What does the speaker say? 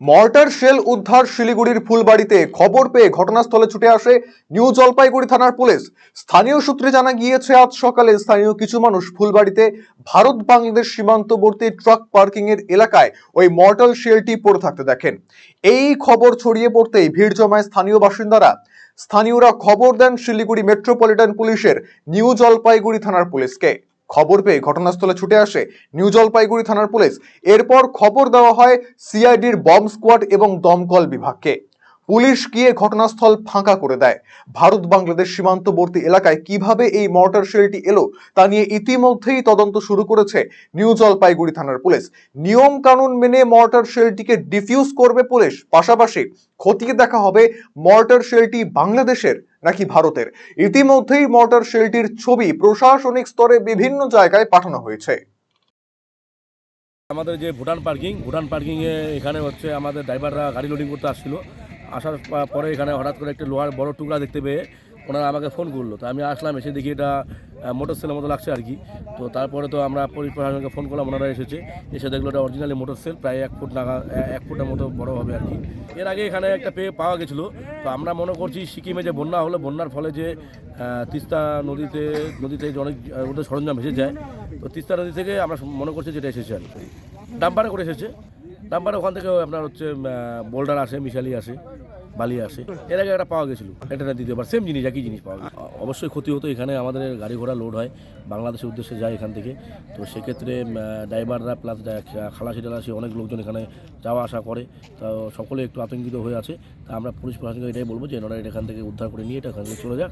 Mortar shell উদ্ধার শিলিগুড়ির ফুলবাড়িতে খবর পেয়ে ঘটনাস্থলে ছুটে আসে নিউ জলপাইগুড়ি থানার পুলিশ। স্থানীয় সূত্রে জানা গিয়েছে, আজ সকালে স্থানীয় কিছু মানুষ ফুলবাড়িতে ভারত বাংলাদেশ সীমান্তবর্তী ট্রাক পার্কিং এর এলাকায় ওই মর্টাল শেলটি পড়ে থাকতে দেখেন। এই খবর ছড়িয়ে পড়তেই ভিড় জমায় স্থানীয় বাসিন্দারা। স্থানীয়রা খবর দেন শিলিগুড়ি মেট্রোপলিটন পুলিশের নিউ জলপাইগুড়ি থানার পুলিশকে। খবর পেয়ে ঘটনাস্থলে ছুটে আসে নিউ জলপাইগুড়ি থানার পুলিশ। এরপর খবর দেওয়া হয় সিআইডির বম্ব স্কোয়াড এবং দমকল বিভাগকে। পুলিশ গিয়ে ঘটনাস্থল ফাঁকা করে দেয়। ভারত বাংলাদেশ সীমান্তবর্তী এলাকায় কীভাবে এই মর্টার শেলটি এলো তা নিয়ে ইতিমধ্যেই তদন্ত শুরু করেছে নিউ জলপাইগুড়ি থানার পুলিশ। নিয়ম কানুন মেনে মর্টার শেলটিকে ডিফিউজ করবে পুলিশ, পাশাপাশি খতিয়ে দেখা হবে মর্টার শেলটি বাংলাদেশের নাকি ভারতের। ইতিমধ্যেই মর্টার শেলটির ছবি প্রশাসনিক স্তরে বিভিন্ন জায়গায় পাঠানো হয়েছে। আমাদের যে ভুটান পার্কিং, ভুটান পার্কিংয়ে এখানে হচ্ছে আমাদের ড্রাইভাররা গাড়ি লোডিং করতে আসছিল। আসার পরে এখানে হঠাৎ করে একটা লোহার বড় টুকরা দেখতে পেয়ে ওনারা আমাকে ফোন করল। তো আমি আসলাম, এসে দেখি এটা মোটর সেলের মতো লাগছে আর কি। তো তারপরে তো আমরা পুলিশ প্রশাসনকে ফোন করলাম, ওনারা এসেছে। এসে দেখল এটা অরিজিনালি মোটর সেল প্রায় এক ফুট নাগা এক ফুটের মতো বড় হবে আর কি। এর আগে এখানে একটা পেয়ে পাওয়া গেছিল। তো আমরা মনে করছি সিকিমে যে বন্যা হলো, বন্যার ফলে যে তিস্তা নদীতে নদীতে অনেক ওদের সরঞ্জাম ভেসে যায়, তো তিস্তা নদী থেকে আমরা মনে করছি যেটা এসেছে আর কি। ডাম্পারে করে এসেছে। ডাম্পারে ওখান থেকে আপনার হচ্ছে বোল্ডার আসে, মিশালি আসে, বালি আসে। এর আগে একটা পাওয়া গেছিল, এটা না দ্বিতীয়বার সেম জিনিস, একই জিনিস পাওয়া গেছে অবশ্যই ক্ষতি হতো, এখানে আমাদের গাড়ি ঘোড়া লোড হয়, বাংলাদেশের উদ্দেশ্যে যায় এখান থেকে। তো সেক্ষেত্রে ড্রাইভাররা প্লাস খালাসি টালাসি, অনেক লোকজন এখানে যাওয়া আসা করে। তো সকলে একটু আতঙ্কিত হয়ে আছে। তা আমরা পুলিশ প্রশাসনকে এটাই বলব যে এনারা এখান থেকে উদ্ধার করে নিয়ে, এটা এখান থেকে চলে যাক।